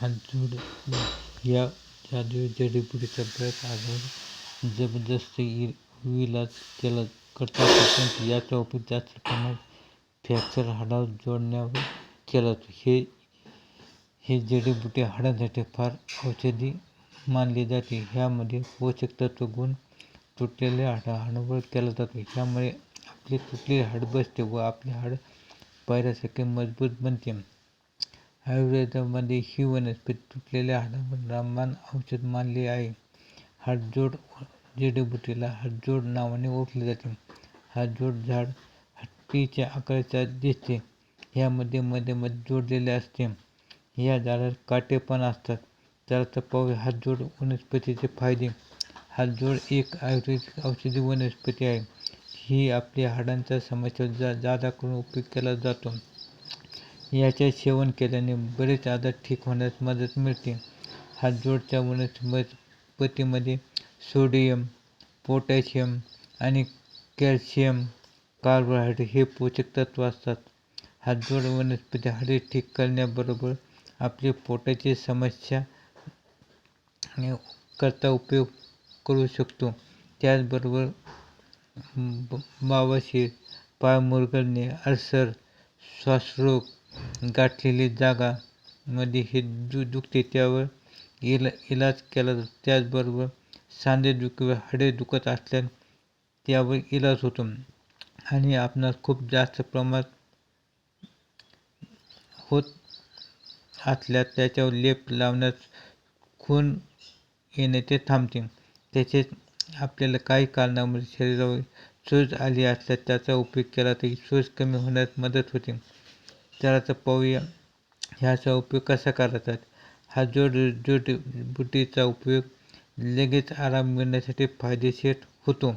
हातजोड. या जादू जडीबुटीचा बऱ्याच आजवर जबरदस्त इलाज केला करता परंतु याचा उपयोग जास्त प्रमाणात फ्रॅक्चर हाडावर जोडण्यावर केला जातो. हे हे जडीबुटी हाडांसाठी फार औषधी मानली जाते. ह्यामध्ये पोषक तत्व गुण तुटलेल्या हाडा हाडांवर केला जातो. ह्यामुळे आपले तुटलेले हाड बसते व आपले हाड पहिल्यासारखे मजबूत बनते. आयुर्वेदामध्ये ही वनस्पती तुटलेल्या हाडांवर रामबाण औषध मानले आहे. हाडजोड जडीबुटीला हाडजोड नावाने ओळखले जाते. हाडजोड झाड हत्तीच्या आकाराचे दिसते. ह्यामध्ये मध्ये मध्ये जोडलेले असते. या झाडाला काटे पण असतात. त्याचा पाहूया हातजोड वनस्पतीचे फायदे. हातजोड एक आयुर्वेदिक औषधी वनस्पती आहे. ही आपल्या हाडांच्या समस्या जा जादा करून उपयोग केला जातो. याचे सेवन केल्याने बरेच आजार ठीक होण्यास मदत मिळते. हातजोडच्या वनस्पतीमध्ये सोडियम पोटॅशियम आणि कॅल्शियम कार्बोहायड्रेट हे पोषक तत्व असतात. हातजोड वनस्पती हाडे ठीक करण्याबरोबर आपली पोटाची समस्या करता उपयोग करू शकतो. त्याचबरोबर बवासीर पाय मुरगळणे अल्सर श्वासरोग गाठलेली जागा मध्ये हे दु दुखते त्यावर इला इलाज केला जातो. त्याचबरोबर सांधेदुखी व हाडे दुखत असल्यास त्यावर इलाज होतो. आणि आपणास खूप जास्त प्रमाणात होत असल्यास त्याच्यावर लेप लावण्यास खून येणे ते थांबते. तसेच आपल्याला काही कारणामुळे शरीरावर सूज आली असल्यास त्याचा उपयोग केला तरी सूज कमी होण्यास मदत होते. तर आता पाहूया ह्याचा उपयोग कसा करतात? हा जोड जोड बुटीचा उपयोग लगेच आराम मिळण्यासाठी फायदेशीर होतो.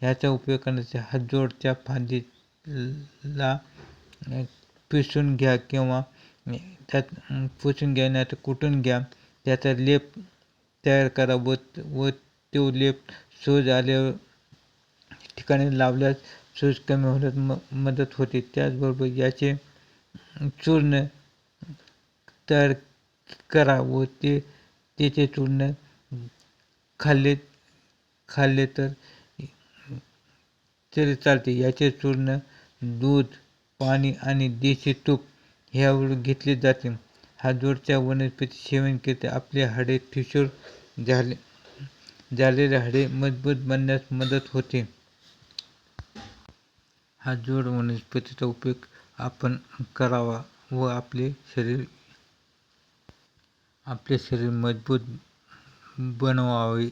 ह्याचा उपयोग करण्यासाठी हातजोडच्या फांदीला पिसून घ्या किंवा त्यात पुसून घ्या नाही तर कुटून घ्या. त्याचा लेप तयार करा व व तो लेप सूज आल्यावर ठिकाणी लावल्यास सूज कमी होण्यास म मदत होते. त्याचबरोबर याचे चूर्ण तयार करा व ते त्याचे चूर्ण खाल्ले खाल्ले तर तरी चालते. याचे चूर्ण दूध पाणी आणि देशी तूप ह्यावर घेतले जाते. हातजोडच्या वनस्पती सेवन केले आपले हाडे ठिसूळ झाले झालेले हाडे मजबूत बनण्यास मदत होते. हातजोड वनस्पतीचा उपयोग आपण करावा व आपले शरीर आपले शरीर मजबूत बनवावे.